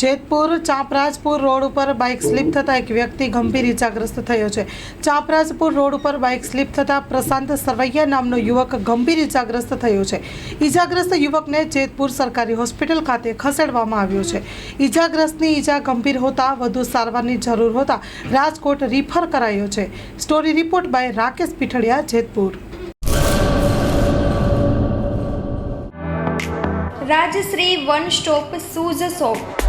Jetpur Chaprajpur road ઉપર bike slip થતાં એક વ્યક્તિ ગંભીર ઇજાગ્રસ્ત થયો છે. ચાપરાજપુર રોડ ઉપર બાઇક સ્લીપ થતાં પ્રશાંત સરવૈયા નામનો યુવક ગંભીર ઇજાગ્રસ્ત થયો છે. ઇજાગ્રસ્ત યુવકને જેતપુર સરકારી હોસ્પિટલ ખાતે ખસેડવામાં આવ્યો છે. ઇજાગ્રસ્તની ઇજા ગંભીર હોતા વધુ સારવારની જરૂર હોતા રાજકોટ રિફર કરાયો છે. Story report by Rakesh Pithadiya Jetpur. Rajshree one stop shoes shop